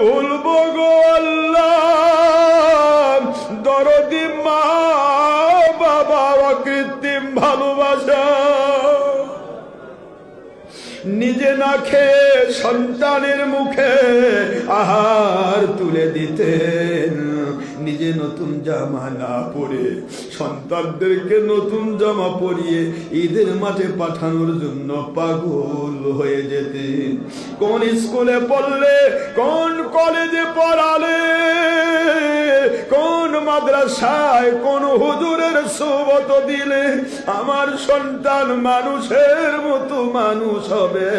ভুলবো গো আল্লাহ, দরদি মা বাবা অকৃত্রিম ভালোবাসা। নিজে না খেয়ে সন্তানের মুখে আহার তুলে দিতেন। নিজে নতুন জামা না পরে, সন্তানদেরকে নতুন জামা পরিয়ে ঈদের মাঠে পাঠানোর জন্য পাগল হয়ে যেতেন কোন স্কুলে পড়লে, কোন কলেজে পড়ালে, কোন মাদ্রাসায় কোন হুজুরের সোবত দিলে, আমার সন্তান মানুষের মতো মানুষ হবে।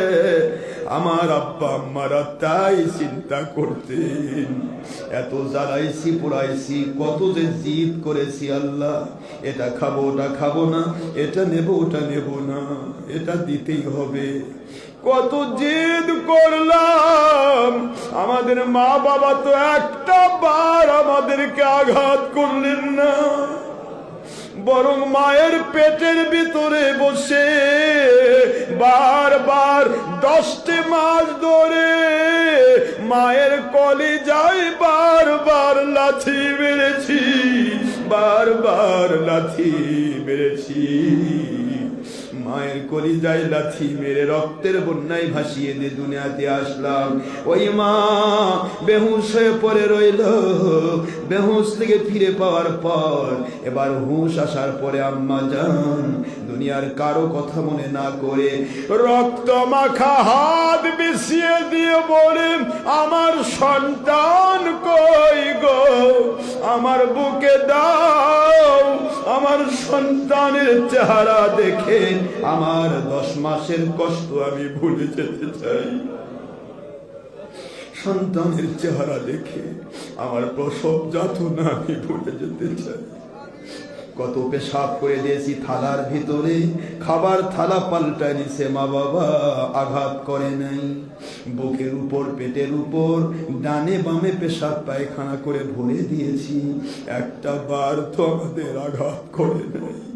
আমার আব্বা আম্মারা তাই চিন্তা করতেন। এত জ্বালাইছি, পোড়াইছি, কত যে জিদ করেছি আল্লাহ। এটা খাব, ওটা খাব না, এটা নেব, ওটা নেব না, এটা দিতেই হবে। কত জেদ করলাম, আমাদের মা বাবা তো একটা বার আমাদেরকে আঘাত করলেন না। বরং মায়ের পেটের ভিতরে বসে বারবার দশটি মাস ধরে মায়ের কলি যাই বারবার লাথি মেরেছি বারবার লাথি মেরেছি। মায়ের কলিজায় লাথি মেরে রক্তের বন্যায় ভাসিয়ে দিয়ে দুনিয়াতে আসলাম। ওই মা বেহুশ হয়ে পড়ে রইল। বেহুশ থেকে ফিরে পাওয়ার পর এবার হুঁশ আসার পরে আম্মা যান দুনিয়ার কারও কথা মনে না করে। রক্ত মাখা হাত বিছিয়ে দিয়ে বলে, আমার সন্তান কই গো? আমার বুকে দাও, আমার সন্তানের চেহারা দেখে আমার দশ মাসের কষ্ট আমি ভুলে যেতে চাই। সন্তানের চেহারা দেখে আমার প্রসব যাতনা আমি ভুলে যেতে চাই। কত পেশাব করে দিয়েছি থালার ভিতরে, খাবার থালা পাল্টায় নিছে মা বাবা, আঘাত করে নাই। বুকের উপর, পেটের উপর, ডানে বামে পেশাব পায়খানা করে ভরে দিয়েছি, একটা বার তো আমাদের আঘাত করে নাই।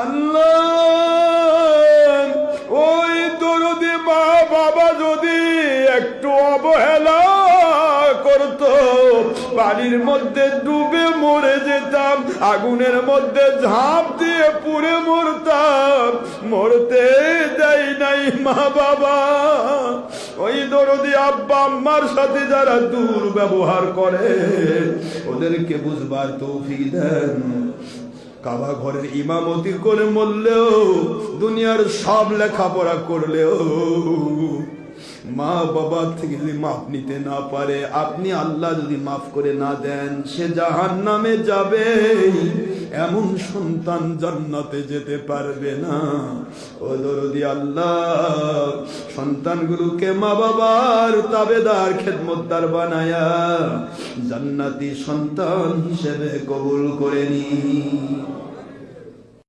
আল্লাহ, ওই দরদি মা বাবা যদি একটু অবহেলা করত, বাড়ির মধ্যে ডুবে মরে যেতাম, আগুনের মধ্যে ঝাঁপ দিয়ে পুড়ে মরতাম, মরতে দেয় নাই মা বাবা। ওই দরদি আব্বা, আম্মার সাথে যারা দূর ব্যবহার করে, ওদেরকে বুঝবার তৌফিক দেন। কাবা ঘরের ইমামতি করে মরলেও দুনিয়ার সব লেখাপড়া করলেও। মা বাবা থেকে যদি মাফ নিতে না পারে, আপনি আল্লাহ যদি মাফ করে না দেন, সে জাহান নামে যাবে। এমন সন্তান জান্নাতে যেতে পারবে না। ও দরদি আল্লাহ, সন্তানগুলোকে মা বাবার তাবেদার খেদমতদার বানায়া জান্নাতি সন্তান হিসেবে কবুল করে নি।